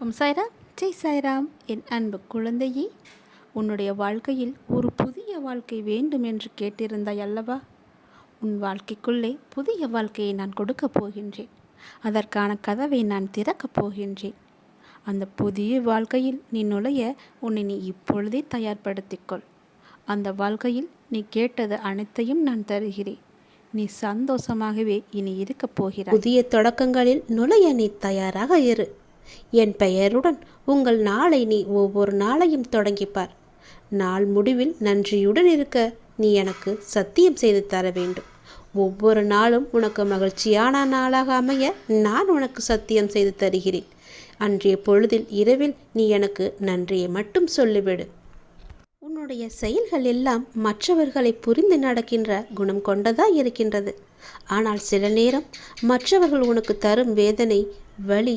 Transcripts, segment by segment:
ஓம் சாய்ராம். ஜெய் சாய்ராம். என் அன்பு குழந்தையே உன்னுடைய வாழ்க்கையில் ஒரு புதிய வாழ்க்கை வேண்டும் என்று கேட்டிருந்தாய் அல்லவா? உன் வாழ்க்கைக்குள்ளே புதிய வாழ்க்கையை நான் கொடுக்கப் போகின்றேன். அதற்கான கதவை நான் திறக்கப் போகின்றேன். அந்த புதிய வாழ்க்கையில் நீ நுழைய உன்னை நீ இப்பொழுதே தயார்படுத்திக்கொள் அந்த வாழ்க்கையில் நீ கேட்டது அனைத்தையும் நான் தருகிறேன். நீ சந்தோஷமாகவே இனி இருக்கப் போகிறாய். புதிய தொடக்கங்களில் நுழைய நீ தயாராக இரு. என் பெயருடன் உங்கள் நாளை நீ ஒவ்வொரு நாளையும் தொடங்கிப்பார். நாள் முடிவில் நன்றியுடன் இருக்க நீ எனக்கு சத்தியம் செய்து தர வேண்டும். ஒவ்வொரு நாளும் உனக்கு மகிழ்ச்சியான நாளாக அமைய நான் உனக்கு சத்தியம் செய்து தருகிறேன். அன்றைய பொழுதில் இரவில் நீ எனக்கு நன்றியை மட்டும் சொல்லிவிடு. உன்னுடைய செயல்கள் எல்லாம் மற்றவர்களை புரிந்து நடக்கின்ற குணம் கொண்டதா இருக்கின்றது. ஆனால் சில நேரம் மற்றவர்கள் உனக்கு தரும் வேதனை வலி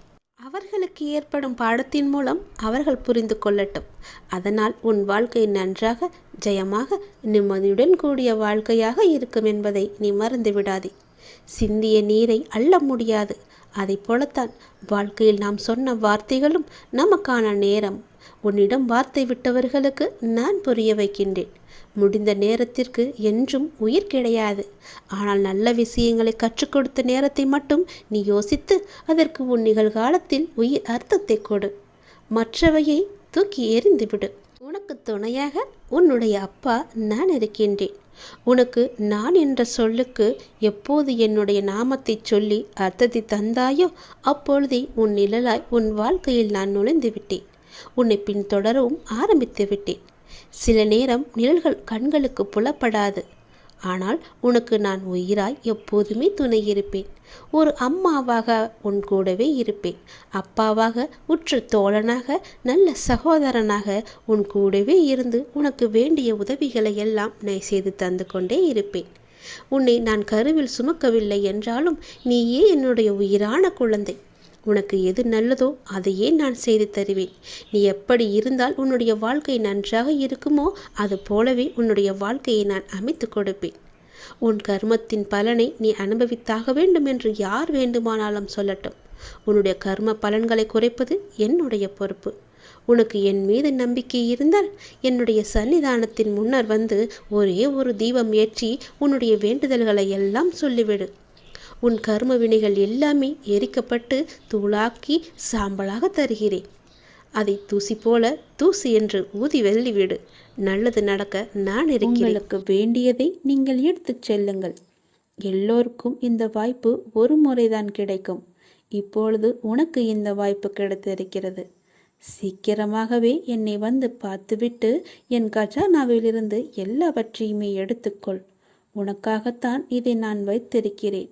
அவர்களுக்கு ஏற்படும் பாடத்தின் மூலம் அவர்கள் புரிந்து கொள்ளட்டும். அதனால் உன் வாழ்க்கை நன்றாக ஜெயமாக நிம்மதியுடன் கூடிய வாழ்க்கையாக இருக்கும் என்பதை நீ மறந்து விடாதே. சிந்திய நீரை அள்ள முடியாது. அதை போலத்தான் வாழ்க்கையில் நாம் சொன்ன வார்த்தைகளும் நமக்கான நேரம். உன்னிடம் வார்த்தை விட்டவர்களுக்கு நான் புரிய வைக்கின்றேன். முடிந்த நேரத்திற்கு என்றும் உயிர் கிடையாது. ஆனால் நல்ல விஷயங்களை கற்றுக் கொடுத்த நேரத்தை மட்டும் நீ யோசித்து அதற்கு உன் நிகழ்காலத்தில் உயிர் அர்த்தத்தை கொடு. மற்றவையை தூக்கி எறிந்துவிடு உனக்கு துணையாக உன்னுடைய அப்பா நான் இருக்கின்றேன். உனக்கு நான் என்ற சொல்லுக்கு எப்போது என்னுடைய நாமத்தை சொல்லி அர்த்தத்தை தந்தாயோ அப்பொழுதே உன் நிழலாய் உன் வாழ்க்கையில் நான் நுழைந்து விட்டேன். உன்னை பின்தொடரவும் ஆரம்பித்து விட்டேன். சில நேரம் நிழல்கள் கண்களுக்கு புலப்படாது. ஆனால் உனக்கு நான் உயிராய் எப்போதுமே துணை இருப்பேன். ஒரு அம்மாவாக உன் கூடவே இருப்பேன். அப்பாவாக உற்ற தோழனாக நல்ல சகோதரனாக உன் கூடவே இருந்து உனக்கு வேண்டிய உதவிகளை எல்லாம் நான் செய்து தந்து கொண்டே இருப்பேன். உன்னை நான் கருவில் சுமக்கவில்லை என்றாலும் நீயே என்னுடைய உயிரான குழந்தை. உனக்கு எது நல்லதோ அதையே நான் செய்து தருவேன். நீ எப்படி இருந்தால் உன்னுடைய வாழ்க்கை நன்றாக இருக்குமோ அது போலவே உன்னுடைய வாழ்க்கையை நான் அமைத்து கொடுப்பேன். உன் கர்மத்தின் பலனை நீ அனுபவித்தாக வேண்டும் என்று யார் வேண்டுமானாலும் சொல்லட்டும். உன்னுடைய கர்ம பலன்களை குறைப்பது என்னுடைய பொறுப்பு. உனக்கு என் மீது நம்பிக்கை இருந்தால் என்னுடைய சன்னிதானத்தின் முன்னர் வந்து ஒரே ஒரு தீபம் ஏற்றி உன்னுடைய வேண்டுதல்களை எல்லாம் சொல்லிவிடு. உன் கர்ம வினைகள் எல்லாமே எரிக்கப்பட்டு தூளாக்கி சாம்பலாக தருகிறேன். அதை தூசி போல தூசி என்று ஊதி வெள்ளிவிடு நல்லது நடக்க நான் இருக்கிறேன். உங்களுக்கு வேண்டியதை நீங்கள் எடுத்துச் செல்லுங்கள். எல்லோருக்கும் இந்த வாய்ப்பு ஒரு முறைதான் கிடைக்கும். இப்பொழுது உனக்கு இந்த வாய்ப்பு கிடைத்திருக்கிறது. சீக்கிரமாகவே என்னை வந்து பார்த்துவிட்டு என் கஜானாவிலிருந்து எல்லாவற்றையுமே எடுத்துக்கொள். உனக்காகத்தான் இதை நான் வைத்திருக்கிறேன்.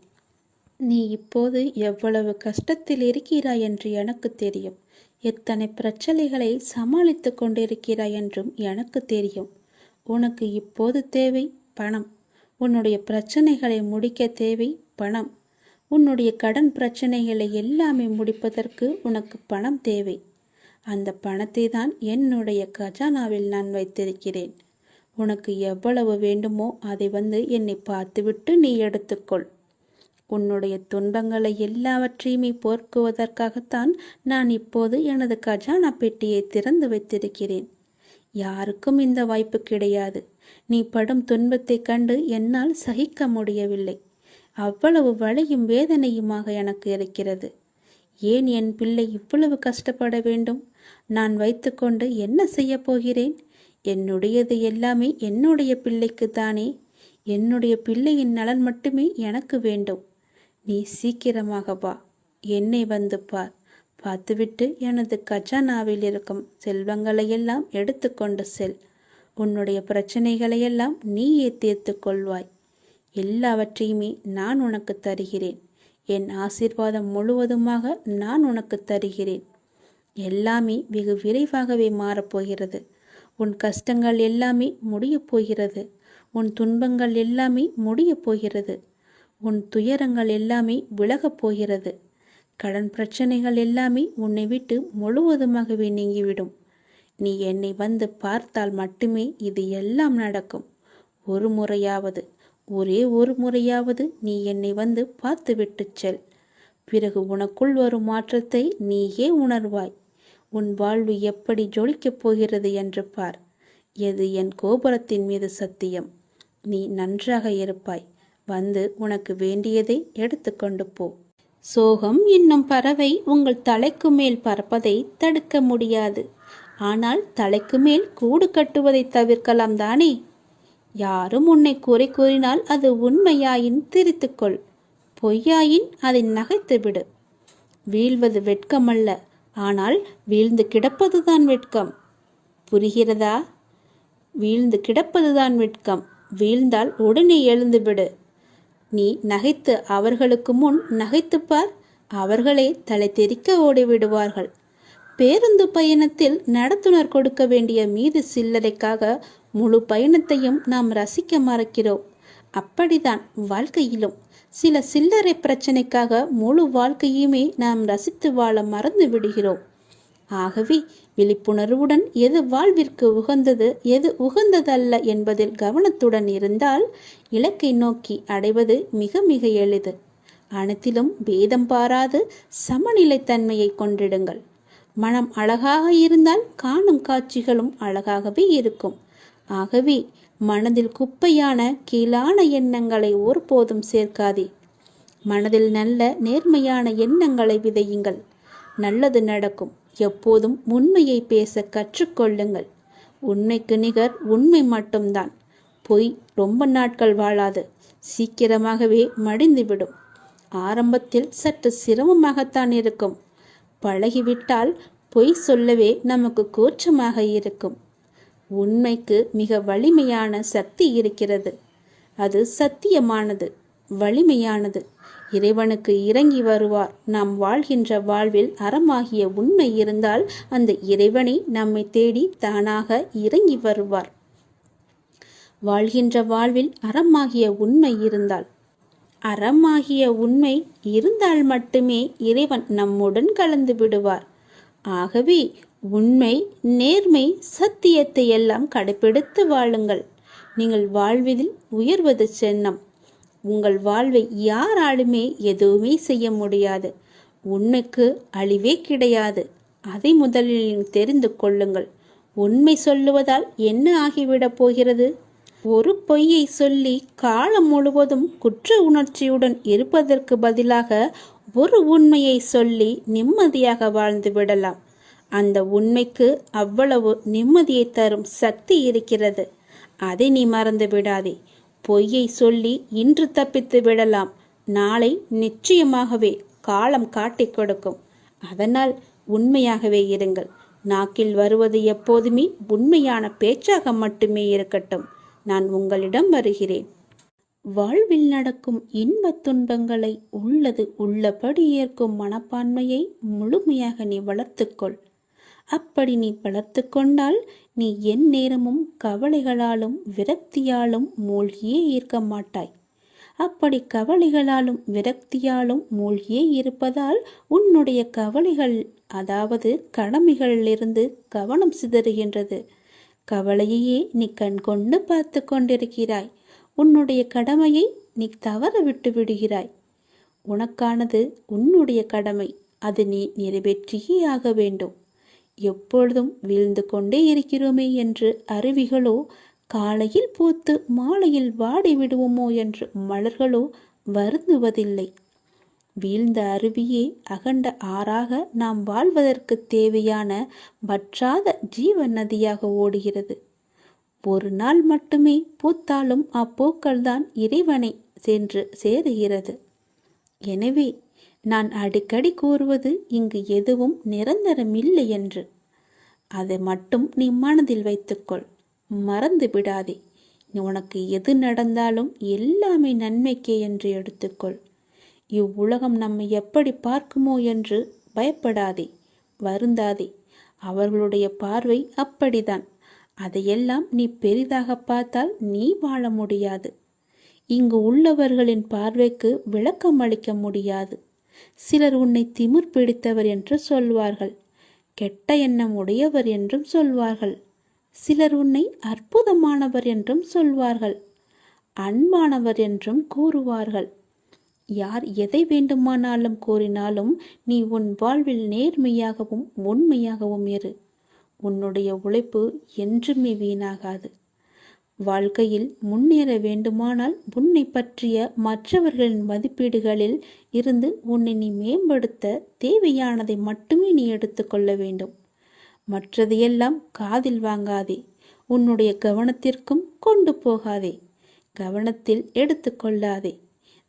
நீ இப்போது எவ்வளவு கஷ்டத்தில் இருக்கிறாய் என்று எனக்கு தெரியும். எத்தனை பிரச்சனைகளை சமாளித்து கொண்டிருக்கிறாய் என்றும் எனக்கு தெரியும். உனக்கு இப்போது தேவை பணம். உன்னுடைய பிரச்சனைகளை முடிக்க தேவை பணம். உன்னுடைய கடன் பிரச்சனைகளை எல்லாமே முடிப்பதற்கு உனக்கு பணம் தேவை. அந்த பணத்தை தான் என்னுடைய கஜானாவில் நான் வைத்திருக்கிறேன். உனக்கு எவ்வளவு வேண்டுமோ அதை வந்து என்னை பார்த்துவிட்டு நீ எடுத்துக்கொள். உன்னுடைய துன்பங்களை எல்லாவற்றையுமே போர்க்குவதற்காகத்தான் நான் இப்போது எனது கஜானா பெட்டியை திறந்து வைத்திருக்கிறேன். யாருக்கும் இந்த வாய்ப்பு கிடையாது. நீ படும் துன்பத்தைக் கண்டு என்னால் சகிக்க முடியவில்லை. அவ்வளவு வழியும் வேதனையுமாக எனக்கு இருக்கிறது. ஏன் என் பிள்ளை இவ்வளவு கஷ்டப்பட வேண்டும்? நான் வைத்துக்கொண்டு என்ன செய்ய போகிறேன்? என்னுடையது எல்லாமே என்னுடைய பிள்ளைக்கு தானே என்னுடைய பிள்ளையின் நலன் மட்டுமே எனக்கு வேண்டும். நீ சீக்கிரமாக வா. என்னை வந்து பார். பார்த்துவிட்டு எனது கஜானாவில் இருக்கும் செல்வங்களையெல்லாம் எடுத்துக்கொண்டு செல். உன்னுடைய பிரச்சனைகளையெல்லாம் நீயே தீர்த்து கொள்வாய். எல்லாவற்றையுமே நான் உனக்கு தருகிறேன். என் ஆசீர்வாதம் முழுவதுமாக நான் உனக்கு தருகிறேன். எல்லாமே வெகு விரைவாகவே மாறப்போகிறது உன் கஷ்டங்கள் எல்லாமே முடியப் போகிறது. உன் துன்பங்கள் எல்லாமே முடியப் போகிறது. உன் துயரங்கள் எல்லாமே விலகப் போகிறது. கடன் பிரச்சனைகள் எல்லாமே உன்னை விட்டு முழுவதுமாகவே நீங்கிவிடும். நீ என்னை வந்து பார்த்தால் மட்டுமே இது எல்லாம் நடக்கும். ஒரு முறையாவது ஒரே ஒரு முறையாவது நீ என்னை வந்து பார்த்துவிட்டு செல். பிறகு உனக்குள் வரும் மாற்றத்தை நீயே உணர்வாய். உன் வாழ்வு எப்படி ஜொலிக்கப் போகிறது என்று பார். எது என் கோபுரத்தின் மீது சத்தியம்? நீ நன்றாக இருப்பாய். வந்து உனக்கு வேண்டியதை எடுத்துக்கொண்டு போ. சோகம் என்னும் பறவை உங்கள் தலைக்கு மேல் பறப்பதை தடுக்க முடியாது. ஆனால் தலைக்கு மேல் கூடு கட்டுவதை தவிர்க்கலாம் தானே? யாரும் உன்னை குறை கூறினால் அது உண்மையாயின் திரித்துக்கொள். பொய்யாயின் அதை நகைத்துவிடு வீழ்வது வெட்கமல்ல ஆனால் வீழ்ந்து கிடப்பதுதான் வெட்கம். புரிகிறதா? வீழ்ந்து கிடப்பதுதான் வெட்கம். வீழ்ந்தால் உடனே எழுந்துவிடு நீ நகைத்து அவர்களுக்கு முன் நகைத்துப் பார் அவர்களே தலை தெறிக்க ஓடிவிடுவார்கள். பேருந்து பயணத்தில் நடத்துனர் கொடுக்க வேண்டிய மீது சில்லறைக்காக முழு பயணத்தையும் நாம் ரசிக்க மறக்கிறோம். அப்படிதான் வாழ்க்கையிலும் சில சில்லறை பிரச்சனைக்காக முழு வாழ்க்கையுமே நாம் ரசித்து வாழ மறந்து விடுகிறோம். ஆகவே விழிப்புணர்வுடன் எது வாழ்விற்கு உகந்தது எது உகந்ததல்ல என்பதில் கவனத்துடன் இருந்தால் இலக்கை நோக்கி அடைவது மிக மிக எளிது. அனைத்திலும் பேதம் பாராது சமநிலைத்தன்மையை கொண்டிடுங்கள். மனம் அழகாக இருந்தால் காணும் காட்சிகளும் அழகாகவே இருக்கும். ஆகவே மனதில் குப்பையான கீழான எண்ணங்களை ஒருபோதும் சேர்க்காதே. மனதில் நல்ல நேர்மையான எண்ணங்களை விதையுங்கள். நல்லது நடக்கும். எப்போதும் உண்மையை பேச கற்றுக்கொள்ளுங்கள். உண்மைக்கு நிகர் உண்மை மட்டும்தான். பொய் ரொம்ப நாட்கள் வாழாது. சீக்கிரமாகவே மடிந்துவிடும். ஆரம்பத்தில் சற்று சிரமமாகத்தான் இருக்கும். பழகிவிட்டால் பொய் சொல்லவே நமக்கு கூச்சமாக இருக்கும். உண்மைக்கு மிக வலிமையான சக்தி இருக்கிறது. அது சத்தியமானது வலிமையானது. இறைவனுக்கு இறங்கி வருவார். நாம் வாழ்கின்ற வாழ்வில் அறமாகிய உண்மை இருந்தால் அந்த இறைவனை நம்மை தேடி தானாக இறங்கி வருவார். வாழ்கின்ற வாழ்வில் அறமாகிய உண்மை இருந்தால் அறமாகிய உண்மை இருந்தால் மட்டுமே இறைவன் நம்முடன் கலந்து விடுவார். ஆகவே உண்மை நேர்மை சத்தியத்தை எல்லாம் கடைபிடித்து வாழுங்கள். நீங்கள் வாழ்வதில் உயர்வது சென்னம். உங்கள் வாழ்வை யாராலுமே எதுவுமே செய்ய முடியாது. உண்மைக்கு அழிவே கிடையாது. அதை முதலில் தெரிந்து கொள்ளுங்கள். உண்மை சொல்லுவதால் என்ன ஆகிவிடப் போகிறது? ஒரு பொய்யை சொல்லி காலம் முழுவதும் குற்ற உணர்ச்சியுடன் இருப்பதற்கு பதிலாக ஒரு உண்மையை சொல்லி நிம்மதியாக வாழ்ந்து விடலாம். அந்த உண்மைக்கு அவ்வளவு நிம்மதியை தரும் சக்தி இருக்கிறது. அதை நீ மறந்து விடாதே. பொய்யை சொல்லி இன்று தப்பித்து விடலாம். நாளை நிச்சயமாகவே காலம் காட்டிக் கொடுக்கும். அதனால் உண்மையாகவே இருங்கள். நாக்கில் வருவது எப்போதுமே உண்மையான பேச்சாக மட்டுமே இருக்கட்டும். நான் உங்களிடம் வருகிறேன். வாழ்வில் நடக்கும் இன்பத் துன்பங்களை உள்ளது உள்ளபடி ஏற்கும் மனப்பான்மையை முழுமையாக நீ வளர்த்துக்கொள் அப்படி நீ பலத்து கொண்டால் நீ என் நேரமும் கவலைகளாலும் விரக்தியாலும் மூழ்கியே இருக்க மாட்டாய். அப்படி கவலைகளாலும் விரக்தியாலும் மூழ்கியே இருப்பதால் உன்னுடைய கவலைகள் அதாவது கடமைகளிலிருந்து கவனம் சிதறுகின்றது. கவலையையே நீ கண்கொண்டு பார்த்து கொண்டிருக்கிறாய். உன்னுடைய கடமையை நீ தவற விட்டு விடுகிறாய். உனக்கானது உன்னுடைய கடமை. அது நீ நிறைவேற்றியே ஆக வேண்டும். எப்பொழுதும் வீழ்ந்து கொண்டே இருக்கிறோமே என்று அருவிகளோ காலையில் பூத்து மாலையில் வாடி விடுவோமோ என்று மலர்களோ வருந்துவதில்லை. வீழ்ந்த அருவியே அகண்ட ஆறாக நாம் வாழ்வதற்கு தேவையான வற்றாத ஜீவ நதியாக ஓடுகிறது. ஒரு நாள் மட்டுமே பூத்தாலும் அப்பூக்கள்தான் இறைவனை சென்று சேருகிறது. எனவே நான் அடிக்கடி கூறுவது இங்கு எதுவும் நிரந்தரமில்லை என்று. அதை மட்டும் நீ மனதில் வைத்துக்கொள். மறந்து விடாதே. உனக்கு எது நடந்தாலும் எல்லாமே நன்மைக்கே என்று எடுத்துக்கொள். இவ்வுலகம் நம்மை எப்படி பார்க்குமோ என்று பயப்படாதே. வருந்தாதே. அவர்களுடைய பார்வை அப்படிதான். அதையெல்லாம் நீ பெரிதாக பார்த்தால் நீ வாழ முடியாது. இங்கு உள்ளவர்களின் பார்வைக்கு விளக்கம் அளிக்க முடியாது. சிலர் உன்னை திமிர் பிடித்தவர் என்று சொல்வார்கள். கெட்ட எண்ணம் உடையவர் என்றும் சொல்வார்கள். சிலர் உன்னை அற்புதமானவர் என்றும் சொல்வார்கள். அன்பானவர் என்றும் கூறுவார்கள். யார் எதை வேண்டுமானாலும் கூறினாலும் நீ உன் வாழ்வில் நேர்மையாகவும் உண்மையாகவும் இரு. உன்னுடைய உழைப்பு என்றுமே வீணாகாது. வாழ்க்கையில் முன்னேற வேண்டுமானால் உன்னை பற்றிய மற்றவர்களின் மதிப்பீடுகளில் இருந்து உன்னை நீ மேம்படுத்த தேவையானதை மட்டுமே நீ எடுத்துக்கொள்ள வேண்டும். மற்றதையெல்லாம் காதில் வாங்காதே. உன்னுடைய கவனத்திற்கும் கொண்டு போகாதே. கவனத்தில் எடுத்துக்கொள்ளாதே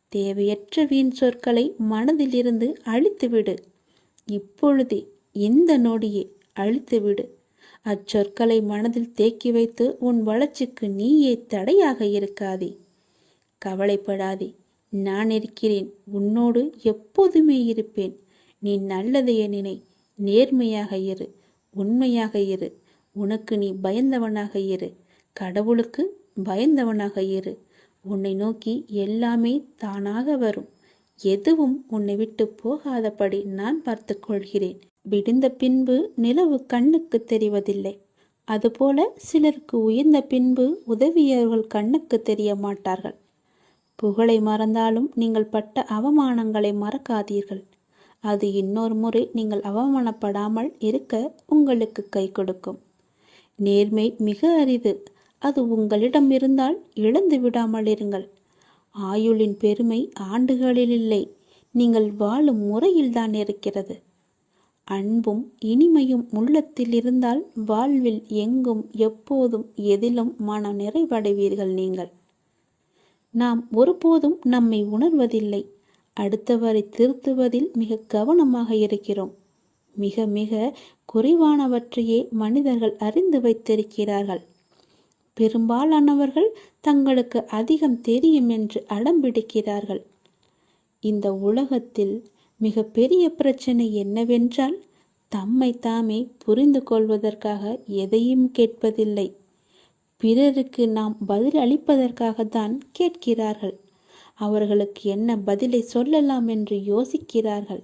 தேவையற்ற வீண் சொற்களை மனதிலிருந்து அழித்துவிடு. இப்பொழுதே இந்த நொடியே அழித்துவிடு. அச்சொற்களை மனதில் தேக்கி வைத்து உன் வளர்ச்சிக்கு நீயே தடையாக இருக்காதே. கவலைப்படாதே. நான் இருக்கிறேன். உன்னோடு எப்போதுமே இருப்பேன். நீ நல்லதையே நினை நேர்மையாக இரு. உண்மையாக இரு. உனக்கு நீ பயந்தவனாக இரு. கடவுளுக்கு பயந்தவனாக இரு. உன்னை நோக்கி எல்லாமே தானாக வரும். எதுவும் உன்னை விட்டு போகாதபடி நான் பார்த்து கொள்கிறேன். விடிந்த பின்பு நிலவு கண்ணுக்கு தெரிவதில்லை. அதுபோல சிலருக்கு உயர்ந்த பின்பு உதவியவர்கள் கண்ணுக்கு தெரிய மாட்டார்கள். புகழை மறந்தாலும் நீங்கள் பட்ட அவமானங்களை மறக்காதீர்கள். அது இன்னொரு முறை நீங்கள் அவமானப்படாமல் இருக்க உங்களுக்கு கை கொடுக்கும். நேர்மை மிக அரிது. அது உங்களிடம் இருந்தால் இழந்து விடாமல் இருங்கள். ஆயுளின் பெருமை ஆண்டுகளில் இல்லை. நீங்கள் வாழும் முறையில்தான் இருக்கிறது. அன்பும் இனிமையும் உள்ளத்தில் இருந்தால் வாழ்வில் எங்கும் எப்போதும் எதிலும் மன நிறைவடைவீர்கள் நீங்கள். நாம் ஒருபோதும் நம்மை உணர்வதில்லை. அடுத்தவரை திருத்துவதில் மிக கவனமாக இருக்கிறோம். மிக மிக குறைவானவற்றையே மனிதர்கள் அறிந்து வைத்திருக்கிறார்கள். பெரும்பாலானவர்கள் தங்களுக்கு அதிகம் தெரியும் என்று அடம்பிடிக்கிறார்கள் இந்த உலகத்தில் மிக பெரிய பிரச்சனை என்னவென்றால் தம்மை தாமே புரிந்து கொள்வதற்காக எதையும் கேட்பதில்லை. பிறருக்கு நாம் பதில் அளிப்பதற்காகத்தான் கேட்கிறார்கள். அவர்களுக்கு என்ன பதிலை சொல்லலாம் என்று யோசிக்கிறார்கள்.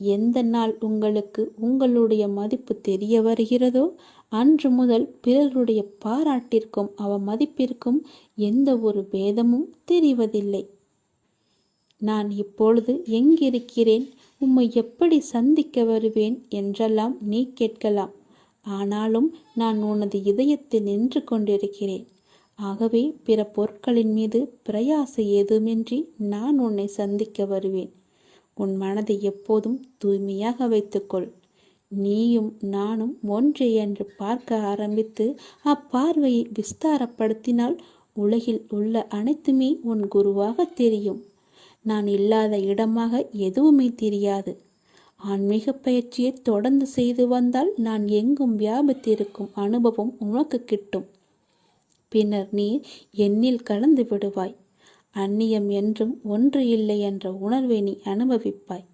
எந்த நாள் உங்களுக்கு உங்களுடைய மதிப்பு தெரிய வருகிறதோ அன்று முதல் பிறருடைய பாராட்டிற்கும் அவ மதிப்பிற்கும் எந்த ஒரு பேதமும் தெரிவதில்லை. நான் இப்பொழுது எங்கிருக்கிறேன்? உம்மை எப்படி சந்திக்க வருவேன்? என்றெல்லாம் நீ கேட்கலாம். ஆனாலும் நான் உனது இதயத்தில் நின்று கொண்டிருக்கிறேன். ஆகவே பிற பொருட்களின் மீது பிரயாச ஏதுமின்றி நான் உன்னை சந்திக்க வருவேன். உன் மனதை எப்போதும் தூய்மையாக வைத்துக்கொள். நீயும் நானும் ஒன்றே என்று பார்க்க ஆரம்பித்து அப்பார்வையை விஸ்தாரப்படுத்தினால் உலகில் உள்ள அனைத்துமே உன் குருவாக தெரியும். நான் இல்லாத இடமாக எதுவுமே தெரியாது. ஆன்மீக பயிற்சியை தொடர்ந்து செய்து வந்தால் நான் எங்கும் வியாபித்திருக்கும் அனுபவம் உனக்கு கிட்டும். பின்னர் நீ என்னில் கலந்து விடுவாய். அந்நியம் என்றும் ஒன்று இல்லை என்ற உணர்வை நீ அனுபவிப்பாய்.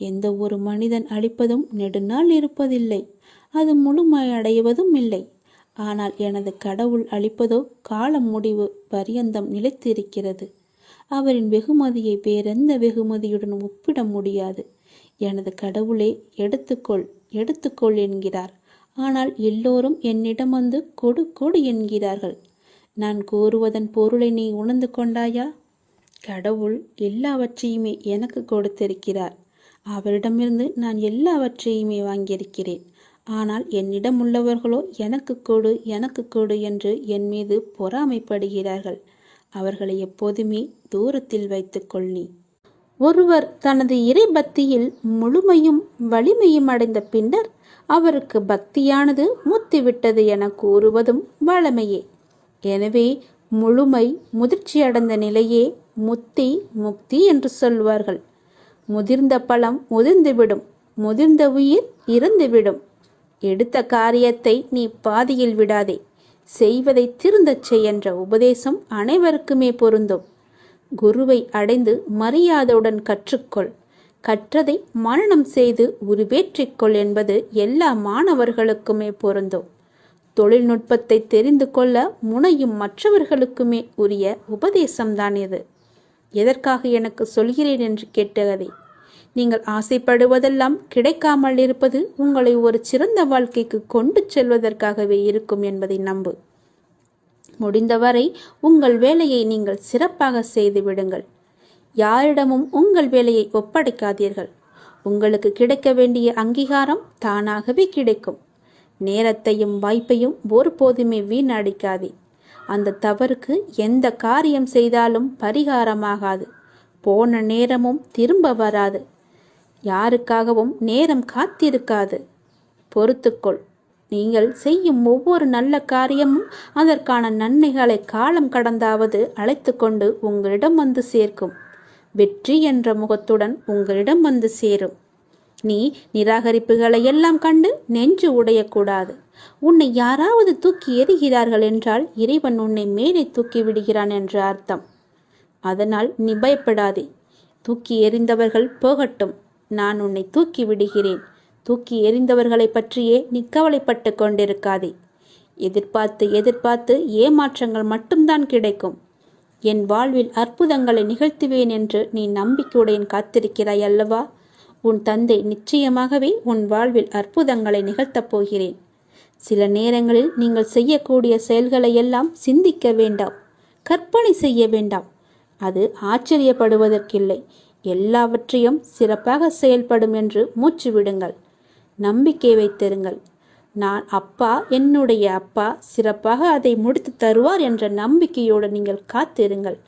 எந்த ஒரு மனிதன் அழிப்பதும் நெடுநாள் இருப்பதில்லை. அது முழுமையடைவதும் இல்லை. ஆனால் எனது கடவுள் அளிப்பதோ காலம் முடிவு பரியந்தம் நிலைத்திருக்கிறது. அவரின் வெகுமதியை வேறெந்த வெகுமதியுடன் ஒப்பிட முடியாது. எனது கடவுளே எடுத்துக்கொள் எடுத்துக்கொள் என்கிறார். ஆனால் எல்லோரும் என்னிடம் வந்து கொடு கொடு என்கிறார்கள். நான் கூறுவதன் பொருளை நீ உணர்ந்து கொண்டாயா? கடவுள் எல்லாவற்றையுமே எனக்கு கொடுத்திருக்கிறார். அவரிடமிருந்து நான் எல்லாவற்றையுமே வாங்கியிருக்கிறேன். ஆனால் என்னிடம் உள்ளவர்களோ எனக்கு கொடு எனக்கு கொடு என்று என் மீது பொறாமைப்படுகிறார்கள். அவர்களை எப்போதுமே தூரத்தில் வைத்துக்கொள் நீ. ஒருவர் தனது இறை பக்தியில் முழுமையும் வலிமையும் அடைந்த பின்னர் அவருக்கு பக்தியானது முத்திவிட்டது என கூறுவதும் வழமையே. எனவே முழுமை முதிர்ச்சியடைந்த நிலையே முத்தி முக்தி என்று சொல்வார்கள். முதிர்ந்த பழம் முதிர்ந்துவிடும் முதிர்ந்த உயிர் இறந்துவிடும். எடுத்த காரியத்தை நீ பாதியில் விடாதே. செய்வதை திருந்தச் செய் என்ற உபதேசம் அனைவருக்குமே பொருந்தும். குருவை அடைந்து மரியாதையுடன் கற்றுக்கொள். கற்றதை மரணம் செய்து உருவேற்றிக்கொள் என்பது எல்லா மாணவர்களுக்குமே பொருந்தும். தொழில்நுட்பத்தை தெரிந்து கொள்ள முனையும் மற்றவர்களுக்குமே உரிய உபதேசம்தான் இது. எதற்காக எனக்கு சொல்கிறேன் என்று கேட்டதை நீங்கள் ஆசைப்படுவதெல்லாம் கிடைக்காமல் இருப்பது உங்களை ஒரு சிறந்த வாழ்க்கைக்கு கொண்டு செல்வதற்காகவே இருக்கும் என்பதை நம்பு. முடிந்தவரை உங்கள் வேலையை நீங்கள் சிறப்பாக செய்து விடுங்கள். யாரிடமும் உங்கள் வேலையை ஒப்படைக்காதீர்கள். உங்களுக்கு கிடைக்க வேண்டிய அங்கீகாரம் தானாகவே கிடைக்கும். நேரத்தையும் வாய்ப்பையும் ஒருபோதுமே வீணடிக்காதே. அந்த தவறுக்கு எந்த காரியம் செய்தாலும் பரிகாரமாகாது. போன நேரமும் திரும்ப வராது. யாருக்காகவும் நேரம் காத்திருக்காது. பொறுத்துக்கொள். நீங்கள் செய்யும் ஒவ்வொரு நல்ல காரியமும் அதற்கான நன்மைகளை காலம் கடந்தாவது அழைத்து கொண்டு உங்களிடம் வந்து சேர்க்கும். வெற்றி என்ற முகத்துடன் உங்களிடம் வந்து சேரும். நீ நிராகரிப்புகளை எல்லாம் கண்டு நெஞ்சு உடையக்கூடாது. உன்னை யாராவது தூக்கி எறிகிறார்கள் என்றால் இறைவன் உன்னை மேலே தூக்கி விடுகிறான் என்று அர்த்தம். அதனால் நீ பயப்படாதே. தூக்கி எறிந்தவர்கள் போகட்டும். நான் உன்னை தூக்கி விடுகிறேன். தூக்கி எறிந்தவர்களை பற்றியே நீ கவலைப்பட்டு கொண்டிருக்காதே. எதிர்பார்த்து எதிர்பார்த்து ஏமாற்றங்கள் மட்டும்தான் கிடைக்கும். என் வாழ்வில் அற்புதங்களை நிகழ்த்துவேன் என்று நீ நம்பிக்கையுடன் காத்திருக்கிறாய் அல்லவா? உன் தந்தை நிச்சயமாகவே உன் வாழ்வில் அற்புதங்களை நிகழ்த்தப் போகிறேன். சில நேரங்களில் நீங்கள் செய்யக்கூடிய செயல்களை எல்லாம் சிந்திக்க வேண்டாம். கற்பனை செய்ய வேண்டாம். அது ஆச்சரியப்படுவதற்கில்லை. எல்லாவற்றையும் சிறப்பாக செயல்படும் என்று மூச்சு விடுங்கள். நம்பிக்கை வைத்திருங்கள். நான் அப்பா என்னுடைய அப்பா சிறப்பாக அதை முடித்து தருவார் என்ற நம்பிக்கையோடு நீங்கள் காத்திருங்கள்.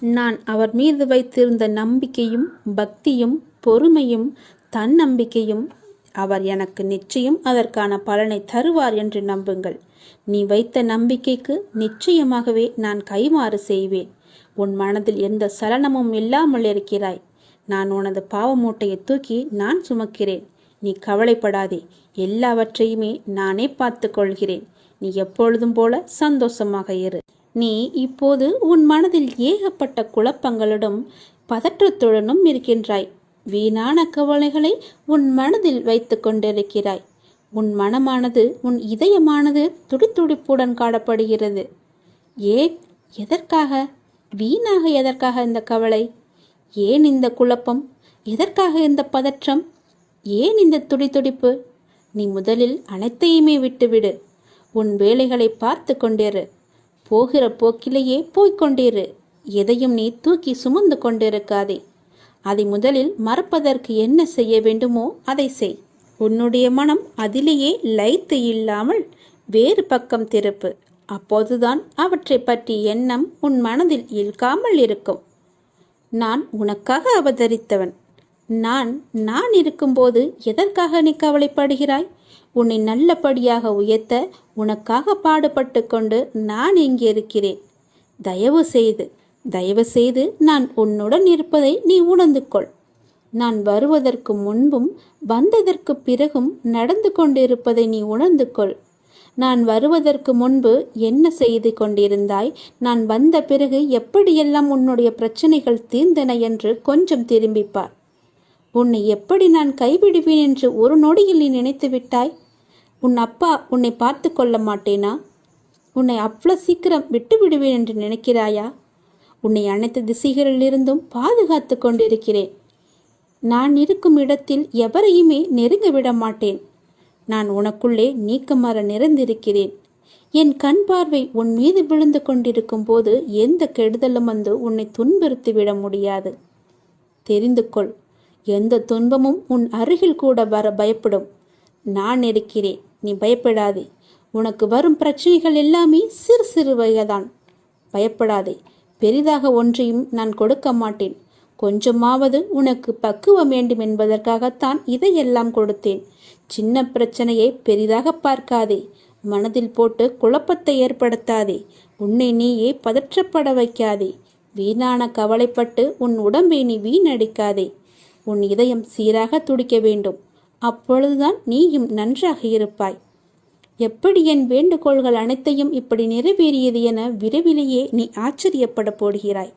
நான் அவர் மீது வைத்திருந்த நம்பிக்கையும் பக்தியும் பொறுமையும் தன்னம்பிக்கையும் அவர் எனக்கு நிச்சயம் அதற்கான பலனை தருவார் என்று நம்புங்கள். நீ வைத்த நம்பிக்கைக்கு நிச்சயமாகவே நான் கைமாறு செய்வேன். உன் மனதில் எந்த சலனமும் இல்லாமல் இருக்கிறாய். நான் உனது பாவ மூட்டையை தூக்கி நான் சுமக்கிறேன். நீ கவலைப்படாதே. எல்லாவற்றையுமே நானே பார்த்து கொள்கிறேன். நீ எப்பொழுதும் போல சந்தோஷமாக இரு. நீ இப்போது உன் மனதில் ஏகப்பட்ட குழப்பங்களுடன் பதற்றத்துடனும் இருக்கின்றாய். வீணான கவலைகளை உன் மனதில் வைத்து கொண்டிருக்கிறாய். உன் மனமானது உன் இதயமானது துடித்துடிப்புடன் காணப்படுகிறது. ஏன்? எதற்காக? வீணாக எதற்காக இந்த கவலை? ஏன் இந்த குழப்பம்? எதற்காக இந்த பதற்றம்? ஏன் இந்த துடிதுடிப்பு? நீ முதலில் அனைத்தையுமே விட்டுவிடு. உன் வேலைகளை பார்த்து கொண்டிரு. போகிற போக்கிலேயே போய்கொண்டிரு எதையும் நீ தூக்கி சுமந்து கொண்டிருக்காதே. அதை முதலில் மறப்பதற்கு என்ன செய்ய வேண்டுமோ அதை செய். உன்னுடைய மனம் அதிலேயே லைத்து இல்லாமல் வேறு பக்கம் திருப்பு. அப்போதுதான் அவற்றை பற்றி எண்ணம் உன் மனதில் இழுக்காமல் இருக்கும். நான் உனக்காக அவதரித்தவன். நான் நான் இருக்கும்போது எதற்காக நீ கவலைப்படுகிறாய்? உன்னை நல்லபடியாக உயர்த்த உனக்காக பாடுபட்டு கொண்டு நான் இங்கே இருக்கிறேன். தயவு செய்து தயவு செய்து நான் உன்னுடன் இருப்பதை நீ உணர்ந்து கொள் நான் வருவதற்கு முன்பும் வந்ததற்கு பிறகும் நடந்து கொண்டிருப்பதை நீ உணர்ந்து கொள் நான் வருவதற்கு முன்பு என்ன செய்து கொண்டிருந்தாய்? நான் வந்த பிறகு எப்படியெல்லாம் உன்னுடைய பிரச்சனைகள் தீர்ந்தன என்று கொஞ்சம் திரும்பிப்பார். உன்னை எப்படி நான் கைவிடுவேன் என்று ஒரு நொடியில் நீ நினைத்து விட்டாய்? உன் அப்பா உன்னை பார்த்து கொள்ள மாட்டேனா? உன்னை அவ்வளோ சீக்கிரம் விட்டு விடுவேன் என்று நினைக்கிறாயா? உன்னை அனைத்து திசைகளிலிருந்தும் பாதுகாத்து கொண்டிருக்கிறேன். நான் இருக்கும் இடத்தில் எவரையுமே நெருங்க விட மாட்டேன். நான் உனக்குள்ளே நீக்கமர நிறைந்திருக்கிறேன். என் கண் பார்வை உன் மீது விழுந்து கொண்டிருக்கும் போது எந்த கெடுதலும் வந்து உன்னை துன்புறுத்தி விட முடியாது. தெரிந்து கொள் எந்த துன்பமும் உன் அருகில் கூட வர பயப்படும். நான் இருக்கிறேன் நீ பயப்படாதே. உனக்கு வரும் பிரச்சனைகள் எல்லாமே சிறு சிறு வகைதான். பயப்படாதே பெரிதாக ஒன்றையும் நான் கொடுக்க மாட்டேன். கொஞ்சமாவது உனக்கு பக்குவம் வேண்டும் என்பதற்காகத்தான் இதையெல்லாம் கொடுத்தேன். சின்ன பிரச்சனையை பெரிதாக பார்க்காதே. மனதில் போட்டு குழப்பத்தை ஏற்படுத்தாதே. உன்னை நீயே பதற்றப்பட வைக்காதே. வீணான கவலைப்பட்டு உன் உடம்பை நீ வீணடிக்காதே. உன் இதயம் சீராக துடிக்க வேண்டும். அப்பொழுதுதான் நீயும் நன்றாக இருப்பாய். எப்படி என் வேண்டுகோள்கள் அனைத்தையும் இப்படி நிறைவேறியது என விரைவிலேயே நீ ஆச்சரியப்பட போடுகிறாய்.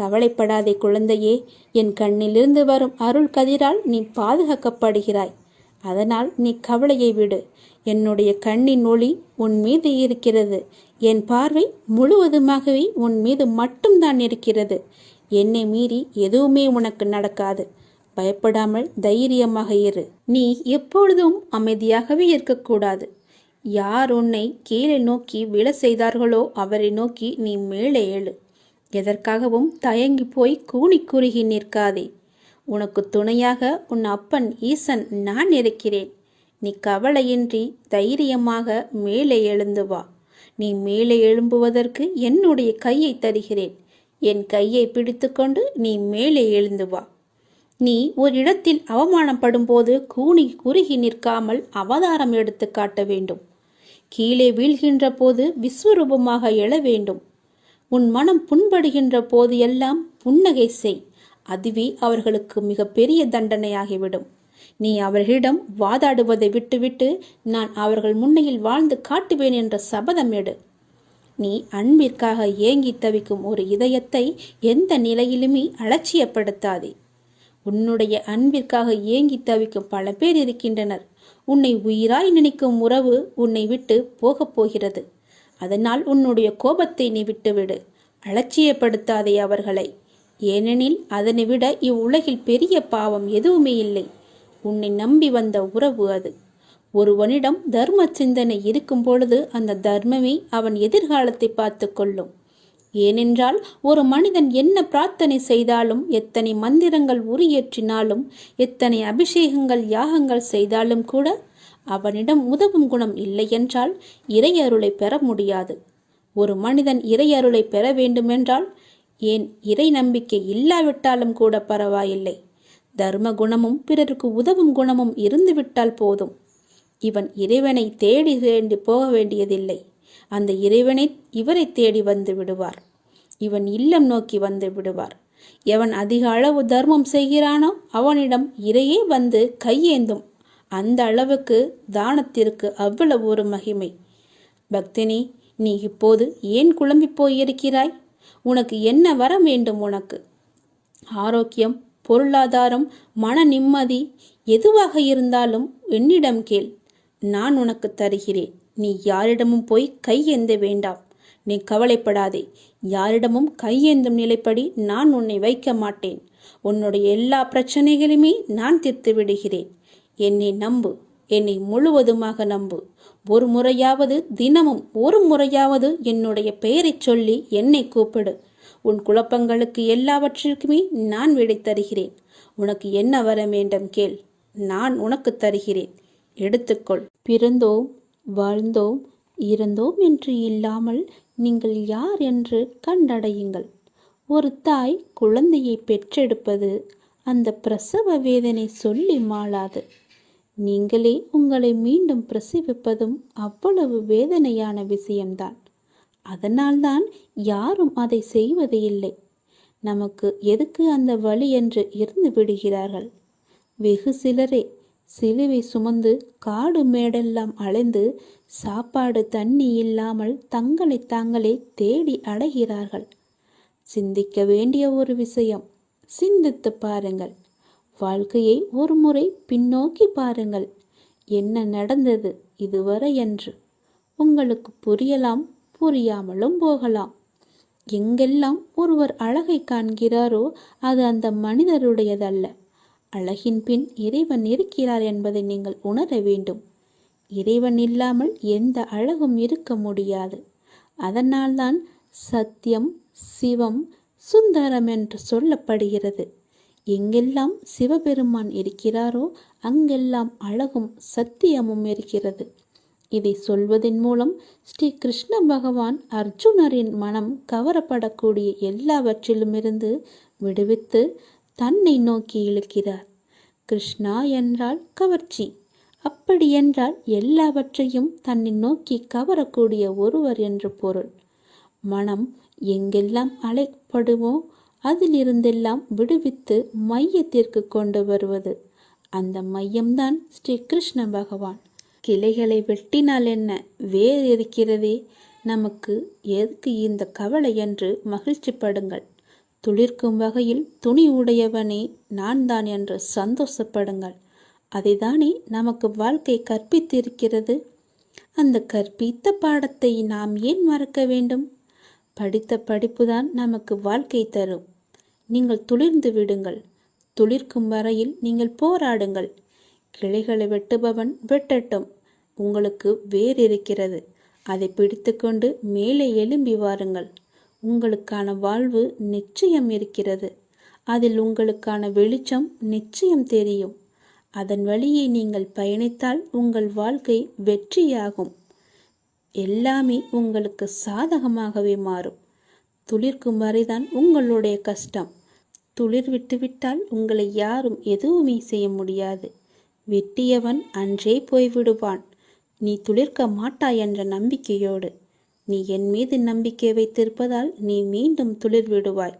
கவலைப்படாதே குழந்தையே என் கண்ணிலிருந்து வரும் அருள் கதிரால் நீ பாதுகாக்கப்படுகிறாய். அதனால் நீ கவலையை விடு. என்னுடைய கண்ணின் ஒளி உன் மீது இருக்கிறது. என் பார்வை முழுவதுமாகவே உன் மீது மட்டும்தான் இருக்கிறது. என்னை மீறி எதுவுமே உனக்கு நடக்காது. பயப்படாமல் தைரியமாக இரு. நீ எப்பொழுதும் அமைதியாகவே இருக்கக்கூடாது. யார் உன்னை கீழே நோக்கி விழ செய்தார்களோ அவரை நோக்கி நீ மேலே எழு எதற்காகவும் தயங்கி போய் கூனி குறுகி நிற்காதே. உனக்கு துணையாக உன் அப்பன் ஈசன் நான் இருக்கிறேன். நீ கவலையின்றி தைரியமாக மேலே எழுந்து வா. நீ மேலே எழும்புவதற்கு என்னுடைய கையை தருகிறேன். என் கையை பிடித்துக்கொண்டு நீ மேலே எழுந்து வா. நீ ஒரு இடத்தில் அவமானப்படும் போது கூனி குறுகி நிற்காமல் அவதாரம் எடுத்து காட்ட வேண்டும். கீழே வீழ்கின்ற போது விஸ்வரூபமாக எழ வேண்டும். உன் மனம் புண்படுகின்ற போது எல்லாம் புன்னகை செய். அதுவே அவர்களுக்கு மிக பெரிய தண்டனையாகிவிடும். நீ அவர்களிடம் வாதாடுவதை விட்டுவிட்டு நான் அவர்கள் முன்னையில் வாழ்ந்து காட்டுவேன் என்ற சபதம் எடு. நீ அன்பிற்காக ஏங்கி தவிக்கும் ஒரு இதயத்தை எந்த நிலையிலுமே அலட்சியப்படுத்தாதே. உன்னுடைய அன்பிற்காக ஏங்கி தவிக்கும் பல பேர் இருக்கின்றனர். உன்னை உயிராய் நினைக்கும் உறவு உன்னை விட்டு போகப் போகிறது. அதனால் உன்னுடைய கோபத்தை நீ விட்டுவிடு. அலட்சியப்படுத்தாதே அவர்களை. ஏனெனில் அதனை விட இவ்வுலகில் பெரிய பாவம் எதுவுமே இல்லை. உன்னை நம்பி வந்த உறவு அது. ஒருவனிடம் தர்ம சிந்தனை இருக்கும் பொழுது அந்த தர்மமே அவன் எதிர்காலத்தை பார்த்து கொள்ளும். ஏனென்றால் ஒரு மனிதன் என்ன பிரார்த்தனை செய்தாலும் எத்தனை மந்திரங்கள் உரியேற்றினாலும் எத்தனை அபிஷேகங்கள் யாகங்கள் செய்தாலும் கூட அவனிடம் உதவும் குணம் இல்லையென்றால் இறையருளை பெற முடியாது. ஒரு மனிதன் இறையருளை பெற வேண்டுமென்றால் ஏன் இறை நம்பிக்கை இல்லாவிட்டாலும் கூட பரவாயில்லை. தர்ம குணமும் பிறருக்கு உதவும் குணமும் இருந்துவிட்டால் போதும். இவன் இறைவனை தேடி வேண்டி போக வேண்டியதில்லை. அந்த இறைவனை இவரை தேடி வந்து விடுவார். இவன் இல்லம் நோக்கி வந்து விடுவார். எவன் அதிக அளவு தர்மம் செய்கிறானோ அவனிடம் இறையே வந்து கையேந்தும். அந்த அளவுக்கு தானத்திற்கு அவ்வளவு ஒரு மகிமை. பக்தினி நீ இப்போது ஏன் குழம்பி போயிருக்கிறாய்? உனக்கு என்ன வர வேண்டும் உனக்கு? ஆரோக்கியம் பொருளாதாரம் மன நிம்மதி எதுவாக இருந்தாலும் என்னிடம் கேள். நான் உனக்கு தருகிறேன். நீ யாரிடமும் போய் கையேந்த வேண்டாம். நீ கவலைப்படாதே. யாரிடமும் கையேந்தும் நிலைப்படி நான் உன்னை வைக்க மாட்டேன். உன்னுடைய எல்லா பிரச்சனைகளையுமே நான் தீர்த்து விடுகிறேன். என்னை நம்பு என்னை முழுவதுமாக நம்பு. ஒரு முறையாவது தினமும் ஒரு முறையாவது என்னுடைய பெயரைச் சொல்லி என்னை கூப்பிடு. உன் குழப்பங்களுக்கு எல்லாவற்றிற்குமே நான் விடை தருகிறேன். உனக்கு என்ன வர வேண்டும் கேள். நான் உனக்கு தருகிறேன். எடுத்துக்கொள். பிறந்தோம் வாழ்ந்தோம் இறந்தோம் என்று இல்லாமல் நீங்கள் யார் என்று கண்டடையுங்கள். ஒரு தாய் குழந்தையை பெற்றெடுப்பது அந்த பிரசவ வேதனை சொல்லி மாளாது. நீங்களே உங்களை மீண்டும் பிரசவிப்பதும் அவ்வளவு வேதனையான விஷயம்தான். அதனால்தான் யாரும் அதை செய்வது இல்லை. நமக்கு எதுக்கு அந்த வழி என்று இருந்து விடுகிறார்கள்? வெகு சிலரே சிலுவை சுமந்து காடு மேடெல்லாம் அலைந்து சாப்பாடு தண்ணி இல்லாமல் தங்களை தாங்களே தேடி அடைகிறார்கள். சிந்திக்க வேண்டிய ஒரு விஷயம் சிந்தித்து பாருங்கள். வாழ்க்கையை ஒரு முறை பின்னோக்கி பாருங்கள். என்ன நடந்தது இதுவரை என்று. உங்களுக்கு புரியலாம் புரியாமலும் போகலாம். எங்கெல்லாம் ஒருவர் அழகை காண்கிறாரோ அது அந்த மனிதருடையதல்ல. அழகின் பின் இறைவன் இருக்கிறார் என்பதை நீங்கள் உணர வேண்டும். இறைவன் இல்லாமல் எந்த அழகும் இருக்க முடியாது. அதனால்தான் சத்தியம் சிவம் சுந்தரம் என்று சொல்லப்படுகிறது. எங்கெல்லாம் சிவபெருமான் இருக்கிறாரோ அங்கெல்லாம் அழகும் சத்தியமும் இருக்கிறது. இதை சொல்வதன் மூலம் ஸ்ரீ கிருஷ்ண பகவான் அர்ஜுனரின் மனம் கவரப்படக்கூடிய எல்லாவற்றிலுமிருந்து விடுவித்து தன்னை நோக்கி இழுக்கிறார். கிருஷ்ணா என்றால் கவர்ச்சி. அப்படியென்றால் எல்லாவற்றையும் தன்னை நோக்கி கவரக்கூடிய ஒருவர் என்று பொருள். மனம் எங்கெல்லாம் அழைப்படுமோ அதிலிருந்தெல்லாம் விடுவித்து மையத்திற்கு கொண்டு வருவது. அந்த மையம்தான் ஸ்ரீ கிருஷ்ண பகவான். கிளைகளை வெட்டினால் என்ன? வேர் இருக்கிறதே நமக்கு எதுக்கு இந்த கவலை என்று மகிழ்ச்சிப்படுங்கள். துளிர்க்கும் வகையில் துணி உடையவனே நான் தான் என்று சந்தோஷப்படுங்கள். அதைதானே நமக்கு வாழ்க்கை கற்பித்திருக்கிறது. அந்த கற்பித்த பாடத்தை நாம் ஏன் மறக்க வேண்டும்? படித்த படிப்புதான் நமக்கு வாழ்க்கை தரும். நீங்கள் துளிர்ந்து விடுங்கள். துளிர்க்கும் வரையில் நீங்கள் போராடுங்கள். கிளைகளை வெட்டுபவன் வெட்டட்டும். உங்களுக்கு வேர் இருக்கிறது அதை பிடித்துக்கொண்டு மேலே எழும்பி வாருங்கள். உங்களுக்கான வாழ்வு நிச்சயம் இருக்கிறது. அதில் உங்களுக்கான வெளிச்சம் நிச்சயம் தெரியும். அதன் வழியை நீங்கள் பயணித்தால் உங்கள் வாழ்க்கை வெற்றியாகும். எல்லாமே உங்களுக்கு சாதகமாகவே மாறும். துளிர்க்கும் வரைதான் உங்களுடைய கஷ்டம். துளிர் விட்டுவிட்டால் உங்களை யாரும் எதுவுமே செய்ய முடியாது. வெட்டியவன் அன்றே போய்விடுவான். நீ துளிர்க்க மாட்டாய் என்ற நம்பிக்கையோடு. நீ என் மீது நம்பிக்கை வைத்திருப்பதால் நீ மீண்டும் துளிர் விடுவாய்.